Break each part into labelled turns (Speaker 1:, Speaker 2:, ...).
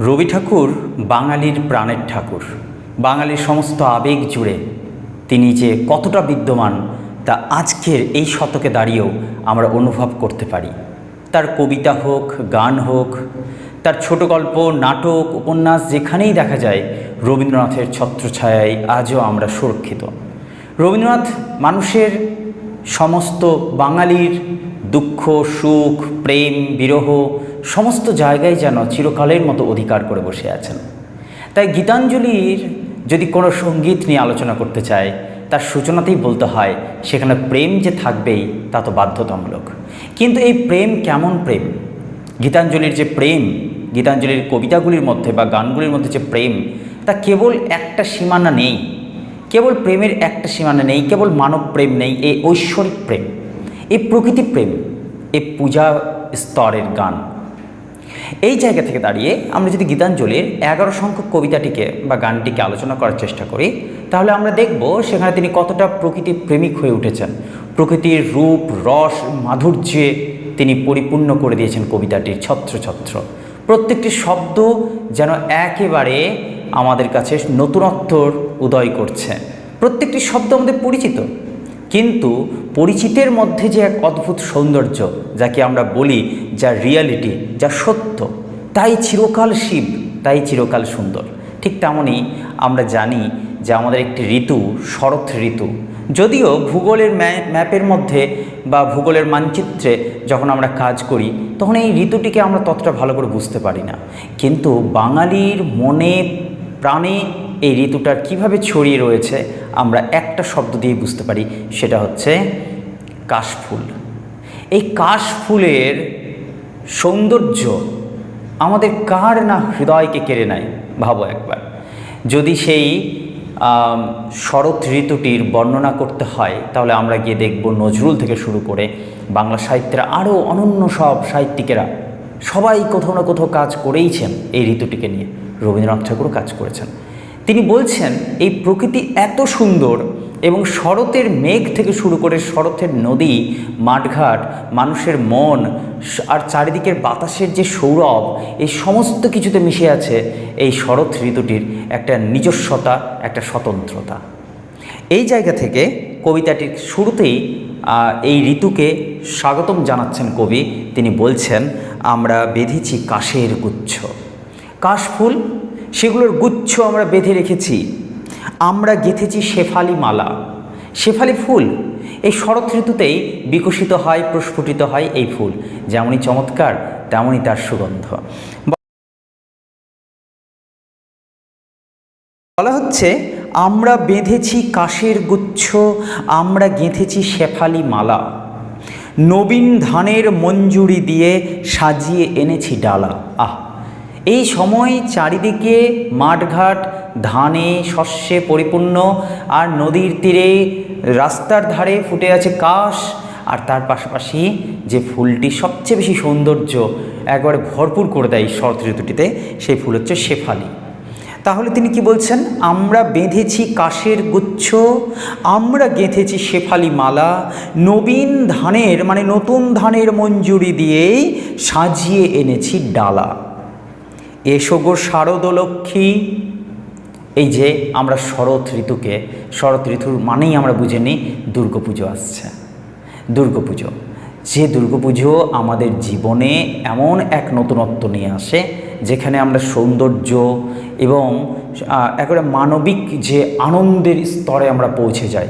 Speaker 1: রবি ঠাকুর বাঙালির প্রাণের ঠাকুর। বাঙালির সমস্ত আবেগ জুড়ে তিনি যে কতটা বিদ্যমান তা আজকের এই শতকে দাঁড়িয়েও আমরা অনুভব করতে পারি। তার কবিতা হোক, গান হোক, তার ছোট গল্প, নাটক, উপন্যাস যেখানেই দেখা যায়, রবীন্দ্রনাথের ছত্রছায়ায় আজও আমরা সুরক্ষিত। রবীন্দ্রনাথ মানুষের সমস্ত বাঙালির দুঃখ, সুখ, প্রেম, বিরহ, সমস্ত জায়গায় যেন চিরকালের মতো অধিকার করে বসে আছেন। তাই গীতাঞ্জলির যদি কোনো সংগীত নিয়ে আলোচনা করতে চায়, তার সূচনাতেই বলতে হয়, সেখানে প্রেম যে থাকবেই, তা তো বাধ্যতামূলক। কিন্তু এই প্রেম কেমন প্রেম? গীতাঞ্জলির যে প্রেম, গীতাঞ্জলির কবিতাগুলির মধ্যে বা গানগুলির মধ্যে যে প্রেম, তা কেবল একটা সীমানা নেই। কেবল প্রেমের একটা সীমানা নেই, কেবল মানব প্রেম নেই এই ঐশ্বরিক প্রেম এই প্রকৃতি প্রেম এই পূজা স্তরের গান। এই জায়গা থেকে দাঁড়িয়ে আমরা যদি গীতাঞ্জলির এগারো সংখ্যক কবিতাটিকে বা গানটিকে আলোচনা করার চেষ্টা করি, তাহলে আমরা দেখব সেখানে তিনি কতটা প্রকৃতি প্রেমিক হয়ে উঠেছেন। প্রকৃতির রূপ, রস, মাধুর্যে তিনি পরিপূর্ণ করে দিয়েছেন কবিতাটির ছত্র ছত্র প্রত্যেকটি শব্দ যেন একেবারে আমাদের কাছে নতুনত্বর উদয় করছে। প্রত্যেকটি শব্দ আমাদের পরিচিত। কিন্তু পরিচিতের মধ্যে যে এক অদ্ভুত সৌন্দর্য, যাকে আমরা বলি যা রিয়ালিটি যা সত্য, তাই চিরকাল শিব, তাই চিরকাল সুন্দর। ঠিক তেমনই আমরা জানি যে আমাদের একটি ঋতু, শরৎ ঋতু। যদিও ভূগোলের ম্যা- ম্যাপের মধ্যে বা ভূগোলের মানচিত্রে যখন আমরা কাজ করি, তখন এই ঋতুটিকে আমরা ততটা ভালো করে বুঝতে পারি না। কিন্তু বাঙালির মনে প্রাণে এই ঋতুটার কীভাবে ছড়িয়ে রয়েছে, আমরা একটা শব্দ দিয়ে বুঝতে পারি, সেটা হচ্ছে কাশফুল। এই কাশফুলের সৌন্দর্য আমাদের কার না হৃদয়কে কেড়ে নেয়, ভাবো একবার। যদি সেই শরৎ ঋতুটির বর্ণনা করতে হয়, তাহলে আমরা গিয়ে দেখব নজরুল থেকে শুরু করে বাংলা সাহিত্যের আরও অনন্য সব সাহিত্যিকেরা সবাই কোথাও না কোথাও কাজ করেইছেন এই ঋতুটিকে নিয়ে। রবীন্দ্রনাথ ঠাকুরও কাজ করেছেন। তিনি বলছেন, এই প্রকৃতি এত সুন্দর এবং শরতের মেঘ থেকে শুরু করে শরতের নদী, মাঠঘাট, মানুষের মন, আর চারিদিকের বাতাসের যে সৌরভ, এই সমস্ত কিছুতে মিশে আছে এই শরৎ ঋতুটির একটা নিজস্বতা, একটা স্বতন্ত্রতা। এই জায়গা থেকে কবিতাটির শুরুতেই এই ঋতুকে স্বাগতম জানাচ্ছেন কবি। তিনি বলছেন, আমরা বেঁধেছি কাশের গুচ্ছ। কাশফুল সেগুলোর গুচ্ছ আমরা বেঁধে রেখেছি। আমরা গেঁথেছি শেফালি মালা। শেফালি ফুল, এই শরৎ ঋতুতেই বিকশিত হয়, প্রস্ফুটিত হয় এই ফুল। যেমনই চমৎকার, তেমনই তার সুগন্ধ। বলা হচ্ছে, আমরা বেঁধেছি কাশের গুচ্ছ, আমরা গেঁথেছি শেফালি মালা। নবীন ধানের মঞ্জুরি দিয়ে সাজিয়ে এনেছি ডালা। আহ! এই সময় চারিদিকে মাঠঘাট, ধানে শস্যে পরিপূর্ণ, আর নদীর তীরে রাস্তার ধারে ফুটে আছে কাশ, আর তার পাশাপাশি যে ফুলটি সবচেয়ে বেশি সৌন্দর্য একবারে ভরপুর করে দেয় শরৎ ঋতুটিতে, সেই ফুল হচ্ছে শেফালি। তাহলে তিনি কি বলছেন? আমরা বেঁধেছি কাশের গুচ্ছ, আমরা গেঁথেছি শেফালি মালা, নবীন ধানের মানে নতুন ধানের মঞ্জুরি দিয়েই সাজিয়ে এনেছি ডালা। এসো গো শারদ লক্ষ্মী এই যে আমরা শরৎ ঋতুকে, শরৎ ঋতুর মানেই আমরা বুঝে নিই দুর্গাপুজো আসছে। দুর্গাপুজো। যে দুর্গাপুজো আমাদের জীবনে এমন এক নতুনত্ব নিয়ে আসে, যেখানে আমরা সৌন্দর্য এবং একেবারে মানবিক যে আনন্দের স্তরে আমরা পৌঁছে যাই।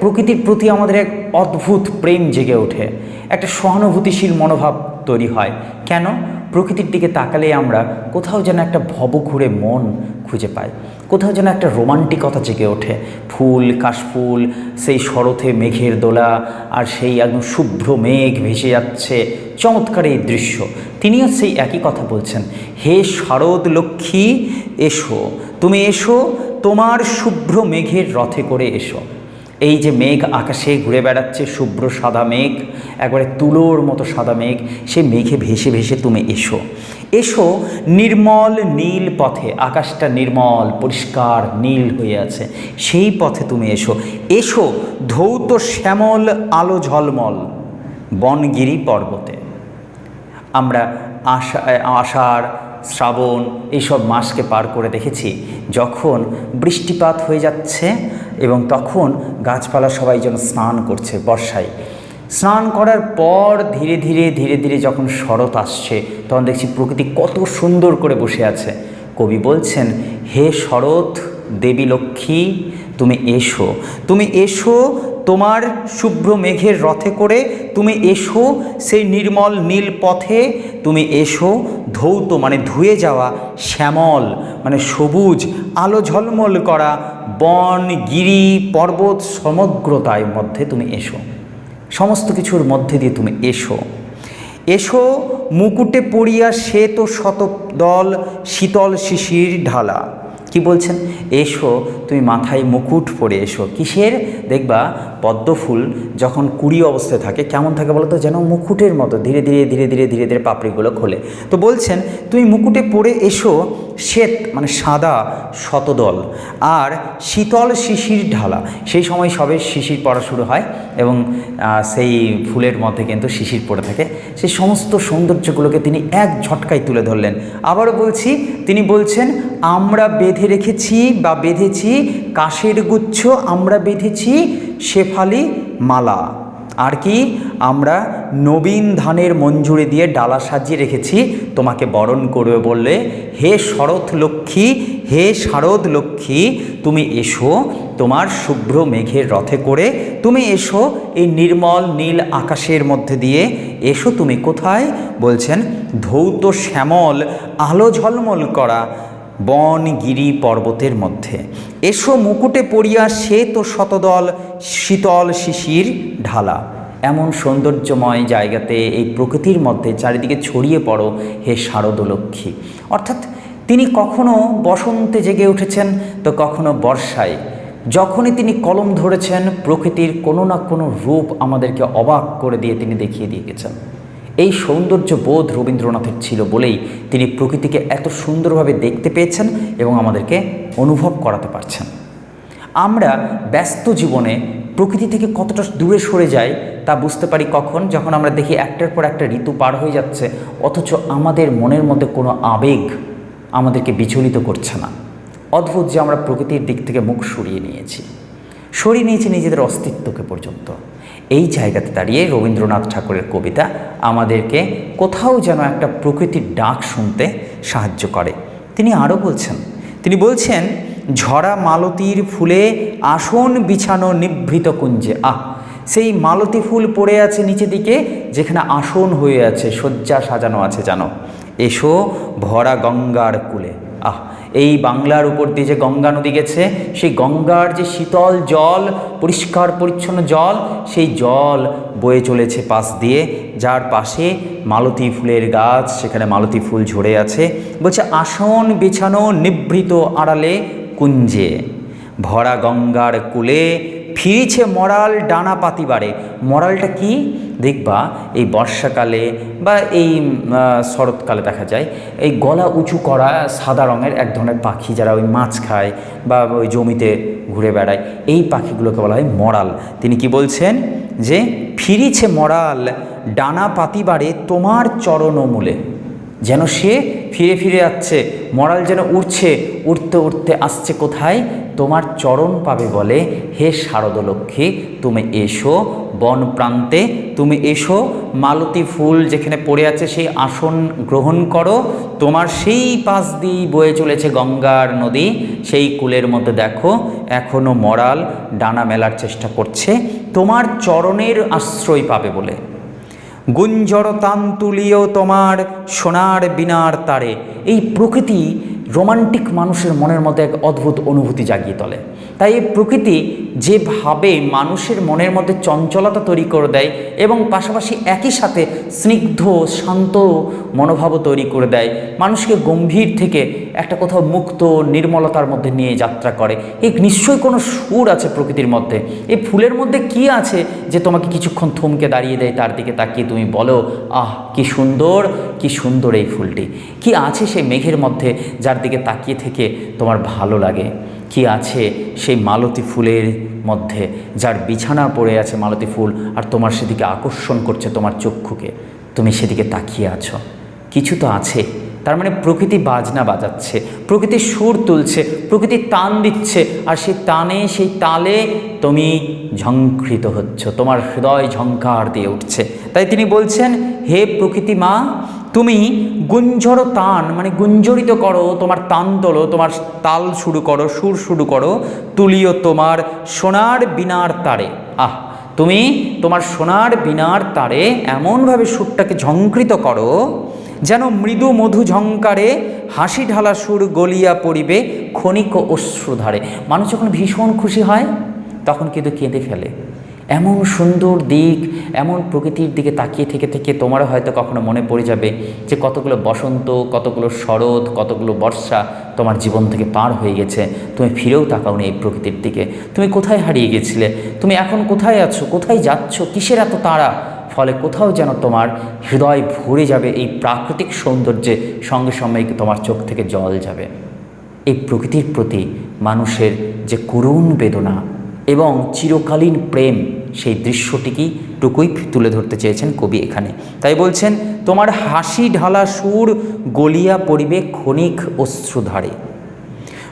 Speaker 1: প্রকৃতির প্রতি আমাদের এক অদ্ভুত প্রেম জেগে ওঠে। একটা সহানুভূতিশীল মনোভাব তৈরি হয়। কেন? প্রকৃতির দিকে তাকালে আমরা কোথাও যেন একটা ভবঘুরে মন খুঁজে পাই। কোথাও যেন একটা রোমান্টিকতা জেগে ওঠে। ফুল, কাশফুল, সেই শরথে মেঘের দোলা আর সেই একদম শুভ্র মেঘ ভেসে যাচ্ছে। চমৎকার এই দৃশ্য। তিনিও সেই একই কথা বলছেন, হে শারদ লক্ষ্মী, এসো। তুমি এসো, তোমার শুভ্র মেঘের রথে করে এসো। এই যে মেঘ আকাশে ঘুরে বেড়াচ্ছে, শুভ্র সাদা মেঘ, একবারে তুলোর মতো সাদা মেঘ, সে মেঘে ভেসে ভেসে তুমি এসো। এসো নির্মল নীল পথে, আকাশটা নির্মল, পরিষ্কার নীল হয়ে আছে, সেই পথে তুমি এসো। এসো ধৌত শ্যামল, আলো ঝলমল, বনগিরি পর্বতে। আমরা আশা, আষাঢ়, শ্রাবণ এইসব মাসকে পার করে দেখেছি, যখন বৃষ্টিপাত হয়ে যাচ্ছে এবং তখন গাছপালা সবাই যেন স্নান করছে বর্ষায়। স্নান করার পর ধীরে ধীরে ধীরে ধীরে যখন শরৎ আসছে, তখন দেখছি প্রকৃতি কত সুন্দর করে বসে আছে। কবি বলছেন, হে শরৎ, দেবী লক্ষ্মী, তুমি এসো। তুমি এসো তোমার শুভ্র মেঘের রথে করে, তুমি এসো সেই নির্মল নীল পথে, তুমি এসো ধৌত মানে ধুয়ে যাওয়া, শ্যামল মানে সবুজ, আলো ঝলমল করা, বন, গিরি, পর্বত সমগ্রতায় মধ্যে তুমি এসো। সমস্ত কিছুর মধ্যে দিয়ে তুমি এসো। এসো মুকুটে পড়িয়া সে শ্বেত শতদল, শীতল শিশির ঢালা। কি বলছেন? এসো, তুমি মাথায় মুকুট পরে এসো। কিসের? দেখবা পদ্ম ফুল যখন কুড়ি অবস্থায় থাকে, কেমন থাকে বলো তো যেন মুকুটের মতো, ধীরে ধীরে ধীরে ধীরে ধীরে ধীরে পাপড়িগুলো খোলে। তো বলছেন, তুমি মুকুটে পরে এসো, শ্বেত মানে সাদা শতদল আর শীতল শিশির ঢালা। সেই সময় সবে শিশির পড়া শুরু হয় এবং সেই ফুলের মধ্যে কিন্তু শিশির পড়ে থাকে। সেই সমস্ত সৌন্দর্যগুলোকে তিনি এক ঝটকায় তুলে ধরলেন। আবারও বলছি, তিনি বলছেন, আমরা বেঁধে রেখেছি বা বেঁধেছি, কাশের গুচ্ছ আমরা বেঁধেছি, শেফালি মালা। আর কি? আমরা নবীন ধানের মঞ্জুরি দিয়ে ডালা সাজিয়ে রেখেছি। তোমাকে বরণ করবে বললে, হে শরৎ লক্ষ্মী, হে শারদ লক্ষ্মী, তুমি এসো তোমার শুভ্র মেঘের রথে করে। তুমি এসো এই নির্মল নীল আকাশের মধ্যে দিয়ে। এসো তুমি কোথায়? বলছেন ধৌত শ্যামল, আলো ঝলমল করা। বন গিরি পর্বতের মধ্যে। এসো মুকুটে পড়িয়া সে তো শতদল, শীতল শিশির ঢালা। এমন সৌন্দর্যময় জায়গাতে এই প্রকৃতির মধ্যে চারিদিকে ছড়িয়ে পড়ো হে শারদলক্ষ্মী। অর্থাৎ তিনি কখনো বসন্তে জেগে উঠেছেন তো কখনো বর্ষায়। যখনই তিনি কলম ধরেছেন, প্রকৃতির কোনো না কোনো রূপ আমাদেরকে অবাক করে দিয়ে তিনি দেখিয়ে দিয়ে গেছেন। এই সৌন্দর্য বোধ রবীন্দ্রনাথের ছিল বলেই তিনি প্রকৃতিকে এত সুন্দরভাবে দেখতে পেয়েছেন এবং আমাদেরকে অনুভব করাতে পারছেন। আমরা ব্যস্ত জীবনে প্রকৃতি থেকে কতটা দূরে সরে যায় তা বুঝতে পারি কখন? যখন আমরা দেখি একটার পর একটা ঋতু পার হয়ে যাচ্ছে, অথচ আমাদের মনের মধ্যে কোনো আবেগ আমাদেরকে বিচলিত করছে না। অদ্ভুত যে আমরা প্রকৃতির দিক থেকে মুখ সরিয়ে নিয়েছি। সরিয়ে নিয়েছি নিজেদের অস্তিত্বকে পর্যন্ত। এই জায়গাতে দাঁড়িয়ে রবীন্দ্রনাথ ঠাকুরের কবিতা আমাদেরকে কোথাও যেন একটা প্রকৃতির ডাক শুনতে সাহায্য করে। তিনি আরও বলছেন, তিনি বলছেন, ঝরা মালতীর ফুলে আসন বিছানো নিভৃত কুঞ্জে। আহ, সেই মালতী ফুল পড়ে আছে নিচে দিকে, যেখানে আসন হয়ে আছে, শয্যা সাজানো আছে জানো। এসো ভরা গঙ্গার কুলে। আহ এই বাংলার উপর দিয়ে যে গঙ্গা নদী গেছে, সেই গঙ্গার যে শীতল জল, পরিষ্কার পরিচ্ছন্ন জল, সেই জল বয়ে চলেছে পাশ দিয়ে। যার পাশে মালতী ফুলের গাছ, সেখানে মালতী ফুল ঝরে আছে। বলছে, আসন বিছানো নিভৃত আড়ালে কুঞ্জে। ভরা গঙ্গার কূলে ফিরেছে মরাল ডানা পাতিবারে। মরালটা কি? দেখবা, এই বর্ষাকালে বা এই শরৎকালে দেখা যায়, এই গলা উঁচু করা সাদা রঙের এক ধরনের পাখি যারা ওই মাছ খায় বা ওই জমিতে ঘুরে বেড়ায়, এই পাখিগুলোকে বলা হয় মরাল। তিনি কি বলছেন? যে, ফিরিছে মরাল ডানা পাতিবারে তোমার চরণমূলে যেন সে ফিরে ফিরে যাচ্ছে মরাল যেন উঠছে উঠতে উঠতে আসছে কোথায়? তোমার চরণ পাবে বলে, হে শারদলক্ষ্মী, তুমি এসো বন প্রান্তে, তুমি এসো মালতী ফুল যেখানে পড়ে আছে সেই আসন গ্রহণ করো। তোমার সেই পাশ দিয়েই বয়ে চলেছে গঙ্গার নদী, সেই কুলের মধ্যে দেখো এখনও মরাল, ডানা মেলার চেষ্টা করছে, তোমার চরণের আশ্রয় পাবে বলে। গুঞ্জর তান তুলিও তোমার সোনার বিনার তারে, এই প্রকৃতি রোমান্টিক মানুষের মনের মধ্যে এক অদ্ভুত অনুভূতি জাগিয়ে তোলে। তাই এই প্রকৃতি যেভাবে মানুষের মনের মধ্যে চঞ্চলতা তৈরি করে দেয় এবং পাশাপাশি একই সাথে স্নিগ্ধ, শান্ত মনোভাবও তৈরি করে দেয়, মানুষকে গম্ভীর থেকে একটা কোথাও মুক্ত, নির্মলতার মধ্যে নিয়ে যাত্রা করে। এই নিশ্চয়ই কোনো সুর আছে প্রকৃতির মধ্যে। এই ফুলের মধ্যে কি আছে যে তোমাকে কিছুক্ষণ থমকে দাঁড়িয়ে দেয়, তার দিকে তাকিয়ে তুমি বলো, আহ, কি সুন্দর কি সুন্দর এই ফুলটি। কি আছে সেই মেঘের মধ্যে যার দিকে তাকিয়ে থেকে তোমার ভালো লাগে? কি আছে সেই মালতী ফুলের মধ্যে, যার বিছানা পড়ে আছে মালতী ফুল, আর তোমার সেদিকে আকর্ষণ করছে তোমার চক্ষুকে। তুমি সেদিকে তাকিয়ে আছো। কিছু তো আছে। তার মানে প্রকৃতি বাজনা বাজাচ্ছে, প্রকৃতি সুর তুলছে, প্রকৃতি টান দিচ্ছে, আর সেই টানে সেই তালে তুমি ঝঙ্কৃত হচ্ছ, তোমার হৃদয় ঝঙ্কার দিয়ে উঠছে। তাই তিনি বলছেন, হে প্রকৃতি মা তুমি গুঞ্জর তান মানে গুঞ্জরিত করো, তোমার তান তোলো, তোমার তাল শুরু করো, সুর শুরু করো, তুলিও তোমার সোনার বিনার তারে। আহ, তুমি তোমার সোনার বিনার তারে এমনভাবে সুরটাকে ঝঙ্কৃত করো, যেন মৃদু মধু ঝঙ্কারে হাসি ঢালা সুর গলিয়া পড়িবে ক্ষণিক অশ্রুধারে। মানুষ যখন ভীষণ খুশি হয়, তখন কিন্তু কেঁদে ফেলে। এমন সুন্দর দিক, এমন প্রকৃতির দিকে তাকিয়ে থেকে থেকে তোমারও হয়তো কখনো মনে পড়ে যাবে যে কতগুলো বসন্ত, কতগুলো শরৎ, কতগুলো বর্ষা তোমার জীবন থেকে পার হয়ে গেছে। তুমি ফিরেও তাকাওনি এই প্রকৃতির দিকে। তুমি কোথায় হারিয়ে গেছিলে? তুমি এখন কোথায় আছো? কোথায় যাচ্ছ? কিসের এত তাড়া? ফলে কোথাও যেন তোমার হৃদয় ভরে যাবে এই প্রাকৃতিক সৌন্দর্যে সঙ্গে সঙ্গে তোমার চোখ থেকে জল যাবে। এই প্রকৃতির প্রতি মানুষের যে করুণ বেদনা এবং চিরকালীন প্রেম সেই দৃশ্যটিকে টুকুই তুলে ধরতে চেয়েছেন কবি এখানে। তাই বলছেন, তোমার হাসি ঢালা সুর গলিয়া পরিবে ক্ষণিক অশ্রুধারে।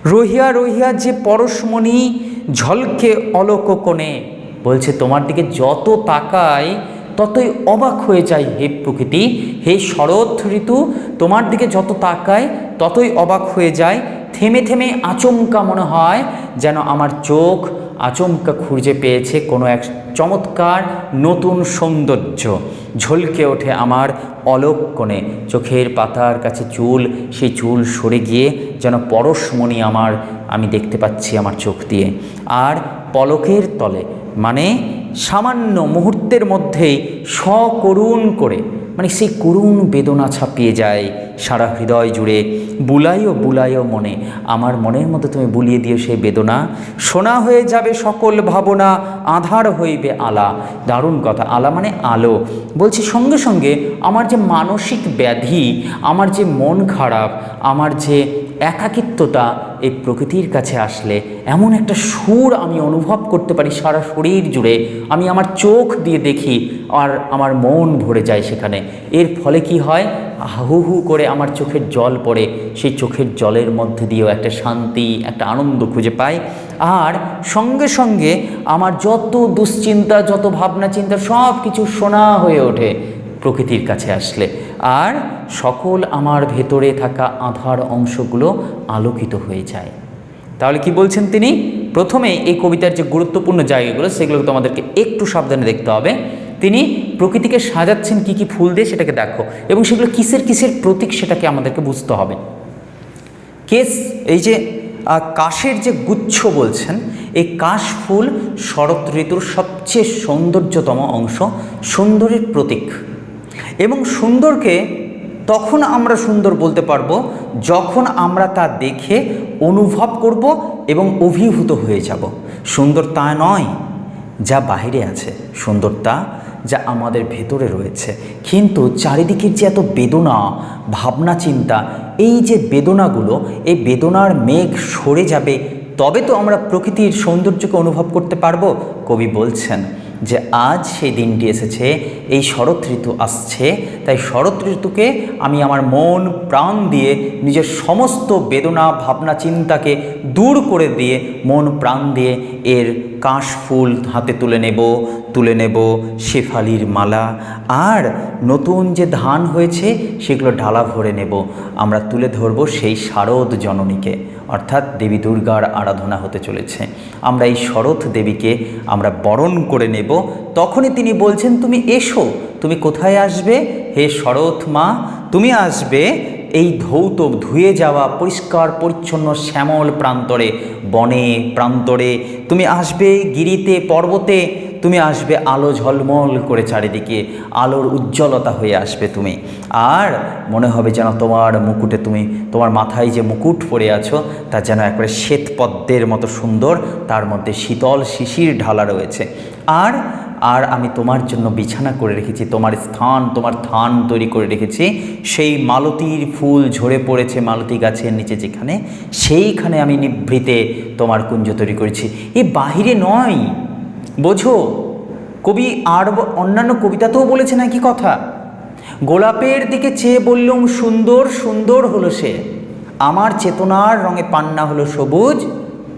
Speaker 1: রহিয়া রহিয়া যে পরশমণি ঝলকে অলোক কোণে। বলছে, তোমার দিকে যত তাকায় ততই অবাক হয়ে যায় হে প্রকৃতি। হে শরৎ ঋতু, তোমার দিকে যত তাকায় ততই অবাক হয়ে যায় থেমে থেমে আচমকা মনে হয় যেন আমার চোখ আচমকা খুঁজে পেয়েছে কোনো এক চমৎকার নতুন সৌন্দর্য। ঝলকে ওঠে আমার অলোক কোণে। চোখের পাতার কাছে চুল, সেই চুল সরে গিয়ে যেন পরশমণি আমার, আমি দেখতে পাচ্ছি আমার চোখ দিয়ে। আর পলকের তলে মানে সামান্য মুহূর্তের মধ্যেই সকরুণ করে মানে সেই করুণ বেদনা ছাপিয়ে যায় সারা হৃদয় জুড়ে। বুলাইও বুলাইও মনে, আমার মনের মতো তুমি বুলিয়ে দিও সেই বেদনা। সোনা হয়ে যাবে সকল ভাবনা, আধার হইবে আলা। দারুণ কথা, আলা মানে আলো। বলছি সঙ্গে সঙ্গে আমার যে মানসিক ব্যাধি, আমার যে মন খারাপ, আমার যে একাকিত্বতা এই প্রকৃতির কাছে আসলে এমন একটা সুর আমি অনুভব করতে পারি সারা শরীর জুড়ে। আমি আমার চোখ দিয়ে দেখি আর আমার মন ভরে যায় সেখানে। এর ফলে কি হয়? হু হু করে আমার চোখের জল পড়ে। সেই চোখের জলের মধ্যে দিয়েও একটা শান্তি, একটা আনন্দ খুঁজে পাই। আর সঙ্গে সঙ্গে আমার যত দুশ্চিন্তা, যত ভাবনা চিন্তা সব কিছু শোনা হয়ে ওঠে। প্রকৃতির কাছে আসলে। আর সকল আমার ভেতরে থাকা আধার অংশগুলো আলোকিত হয়ে যায়। তাহলে কি বলছেন তিনি? প্রথমে এই কবিতার যে গুরুত্বপূর্ণ জায়গাগুলো সেগুলো তোমাদেরকে একটু সাবধানে দেখতে হবে। তিনি প্রকৃতিকে সাজাচ্ছেন কি কি ফুল দিয়ে সেটাকে দেখো এবং সেগুলো কিসের কিসের প্রতীক সেটাকে আমাদেরকে বুঝতে হবে। কেস, এই যে কাশের যে গুচ্ছ বলছেন, এই কাশ ফুল শরৎ ঋতুর সবচেয়ে সৌন্দর্যতম অংশ, সুন্দরের প্রতীক। এবং সুন্দরকে তখন আমরা সুন্দর বলতে পারব যখন আমরা তা দেখে অনুভব করব এবং অভিভূত হয়ে যাব। সুন্দর তা নয় যা বাইরে আছে সুন্দরতা যা আমাদের ভেতরে রয়েছে। কিন্তু চারিদিকের যে এত বেদনা, ভাবনা, চিন্তা, এই যে বেদনাগুলো, এই বেদনার মেঘ সরে যাবে, তবে তো আমরা প্রকৃতির সৌন্দর্যকে অনুভব করতে পারব, কবি বলছেন। যে আজ সেই দিনটি এসেছে, এই শরৎ ঋতু আসছে, তাই শরৎ ঋতুকে আমি আমার মন, প্রাণ দিয়ে নিজের সমস্ত বেদনা, ভাবনা, চিন্তাকে দূর করে দিয়ে মন, প্রাণ দিয়ে এর কাশ ফুল হাতে তুলে নেব তুলে নেব শেফালির মালা। আর নতুন যে ধান হয়েছে, সেগুলো ডালা ভরে নেব। আমরা তুলে ধরব সেই শারদ জননীকে। অর্থাৎ দেবী দুর্গার আরাধনা হতে চলেছে। আমরা এই শরৎ দেবীকে আমরা বরণ করে নেব। তখনই তিনি বলছেন, তুমি এসো, তুমি কোথায় আসবে? হে শরৎ মা, তুমি আসবে এই ধৌত ধুয়ে যাওয়া পরিষ্কার পরিচ্ছন্ন শ্যামল প্রান্তরে, বনে প্রান্তরে। তুমি আসবে গিরিতে, পর্বতে তুমি আসবে আলো ঝলমল করে চারিদিকে, আলোর উজ্জ্বলতা হয়ে আসবে তুমি। আর মনে হবে যেন তোমার মুকুটে তুমি, তোমার মাথায় যে মুকুট পরে আছো, তা যেন একবারে শ্বেত পদ্মের মতো সুন্দর, তার মধ্যে শীতল শিশির ঢালা রয়েছে। আর আর আমি তোমার জন্য বিছানা করে রেখেছি, তোমার স্থান, তোমার থান তৈরি করে রেখেছি। সেই মালতির ফুল ঝরে পড়েছে মালতী গাছের নিচে যেখানে, সেইখানে আমি নিভৃতে তোমার কুঞ্জ তৈরি করেছি। এ বাহিরে নয় বোঝো, কবি আর অন্যান্য কবিতাতেও বলেছে নাকি কথা? গোলাপের দিকে চেয়ে বললুম, সুন্দর সুন্দর হলো সে। আমার চেতনার রঙে পান্না হলো সবুজ,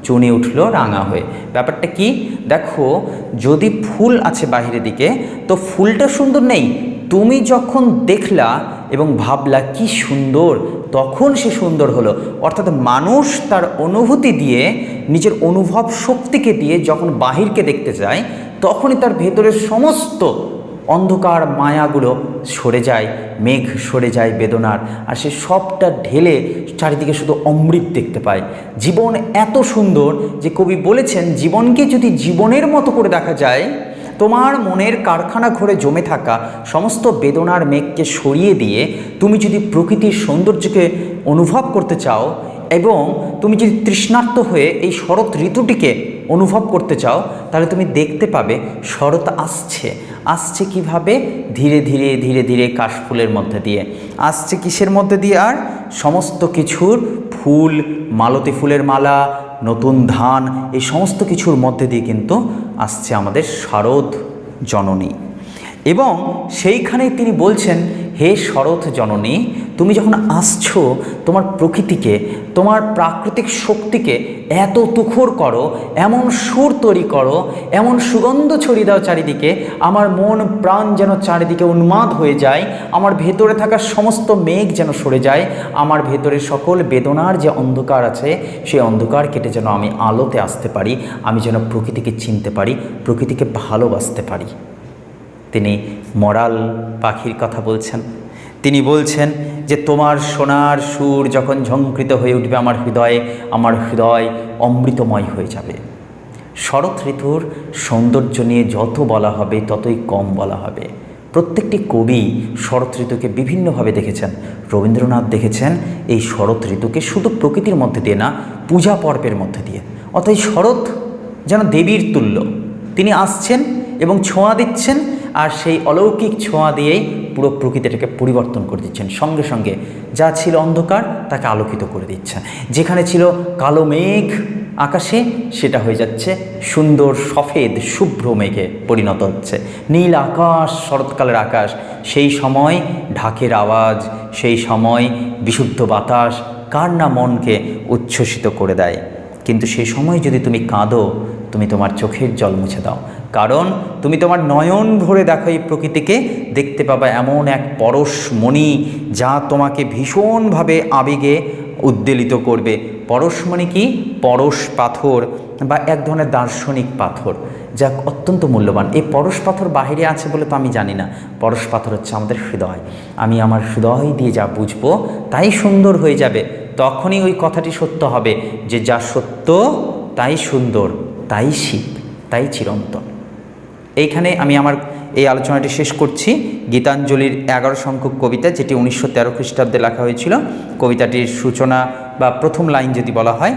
Speaker 1: চুনে উঠল রাঙা হয়ে। ব্যাপারটা কি? দেখো, যদি ফুল আছে বাহিরের দিকে, তো ফুলটা সুন্দর নেই তুমি যখন দেখলা এবং ভাবলা কি সুন্দর, তখন সে সুন্দর হলো। অর্থাৎ মানুষ তার অনুভূতি দিয়ে, নিজের অনুভব শক্তিকে দিয়ে যখন বাহিরকে দেখতে যায়, তখনই তার ভেতরের সমস্ত অন্ধকার মায়াগুলো সরে যায়, মেঘ সরে যায় বেদনার। আর সে সবটা ঢেলে চারিদিকে শুধু অমৃত দেখতে পায়। জীবন এত সুন্দর যে কবি বলেছেন, জীবনকে যদি জীবনের মতো করে দেখা যায় তোমার মনের কারখানা ঘরে জমে থাকা সমস্ত বেদনার মেঘকে সরিয়ে দিয়ে তুমি যদি প্রকৃতির সৌন্দর্যকে অনুভব করতে চাও এবং তুমি যদি তৃষ্ণার্ত হয়ে এই শরৎ ঋতুটিকে অনুভব করতে চাও, তাহলে তুমি দেখতে পাবে শরৎ আসছে। আসছে কীভাবে? ধীরে ধীরে ধীরে ধীরে কাশফুলের মধ্যে দিয়ে। আসছে কিসের মধ্যে দিয়ে আর? সমস্ত কিছুর ফুল, মালতী ফুলের মালা, নতুন ধান, এই সমস্ত কিছুর মধ্যে দিয়ে কিন্তু আসছে আমাদের শারদ জননী। এবং সেইখানেই তিনি বলছেন হে শরৎ জননী, তুমি যখন আসছো, তোমার প্রকৃতিকে, তোমার প্রাকৃতিক শক্তিকে এত তুখর করো, এমন সুর তৈরি করো, এমন সুগন্ধ ছড়িয়ে দাও চারিদিকে, আমার মন প্রাণ যেন চারিদিকে উন্মাদ হয়ে যায়, আমার ভেতরে থাকা সমস্ত মেঘ যেন সরে যায়, আমার ভেতরে সকল বেদনার যে অন্ধকার আছে, সেই অন্ধকার কেটে যেন আমি আলোতে আসতে পারি, আমি যেন প্রকৃতিকে চিনতে পারি, প্রকৃতিকে ভালোবাসতে পারি। তিনি মরাল পাখির কথা বলছেন। তিনি বলছেন যে, তোমার সোনার সুর যখন ঝঙ্কৃত হয়ে উঠবে আমার হৃদয়ে, আমার হৃদয় অমৃতময় হয়ে যাবে। শরৎ ঋতুর সৌন্দর্য নিয়ে যত বলা হবে, ততই কম বলা হবে। প্রত্যেকটি কবি শরৎ ঋতুকে বিভিন্নভাবে দেখেছেন। রবীন্দ্রনাথ দেখেছেন এই শরৎ ঋতুকে শুধু প্রকৃতির মধ্যে দিয়ে না, পূজা পর্বের মধ্যে দিয়ে। অর্থাৎ শরৎ যেন দেবীর তুল্য। তিনি আসছেন এবং ছোঁয়া দিচ্ছেন আর সেই অলৌকিক ছোঁয়া দিয়েই পুরো প্রকৃতিটাকে পরিবর্তন করে দিচ্ছেন। সঙ্গে সঙ্গে যা ছিল অন্ধকার, তাকে আলোকিত করে দিচ্ছেন। যেখানে ছিল কালো মেঘ আকাশে, সেটা হয়ে যাচ্ছে সুন্দর সফেদ, শুভ্র মেঘে পরিণত হচ্ছে। নীল আকাশ, শরৎকালের আকাশ, সেই সময় ঢাকের আওয়াজ, সেই সময় বিশুদ্ধ বাতাস, কার না মনকে উচ্ছ্বসিত করে দেয়? কিন্তু সেই সময় যদি তুমি কাঁদো, তুমি তোমার চোখের জল মুছে দাও। কারণ তুমি তোমার নয়ন ভরে দেখো এই প্রকৃতিকে, দেখতে পাবা এমন এক পরশমণি যা তোমাকে ভীষণভাবে আবেগে উদ্বেলিত করবে। পরশ পরশমণি কি? পরশ পাথর বা এক ধরনের দার্শনিক পাথর যা অত্যন্ত মূল্যবান। এই পরশ পাথর বাহিরে আছে বলে তো আমি জানি না। পরশ পাথর হচ্ছে আমাদের হৃদয়। আমি আমার হৃদয় দিয়ে যা বুঝব তাই সুন্দর হয়ে যাবে। তখনই ওই কথাটি সত্য হবে যে যা সত্য তাই সুন্দর, তাই শিব তাই চিরন্তন। এইখানে আমি আমার এই আলোচনাটি শেষ করছি। গীতাঞ্জলির এগারো সংখ্যক কবিতা, যেটি উনিশশো তেরো খ্রিস্টাব্দে লেখা হয়েছিল। কবিতাটির সূচনা বা প্রথম লাইন যদি বলা হয়,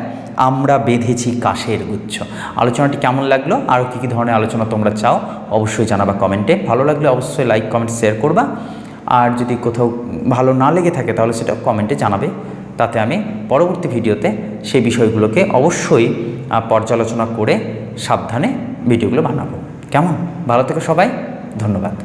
Speaker 1: আমরা বেঁধেছি কাশের গুচ্ছ। আলোচনাটি কেমন লাগল? আরও কী কী ধরনের আলোচনা তোমরা চাও, অবশ্যই জানাবা কমেন্টে। ভালো লাগলে অবশ্যই লাইক, কমেন্ট, শেয়ার করবা। আর যদি কোথাও ভালো না লেগে থাকে, তাহলে সেটা কমেন্টে জানাবে। তাতে আমি পরবর্তী ভিডিওতে সেই বিষয়গুলোকে অবশ্যই পর্যালোচনা করে সাবধানে ভিডিওগুলো বানাবো। কেমন? ভালো থেকো সবাই ধন্যবাদ।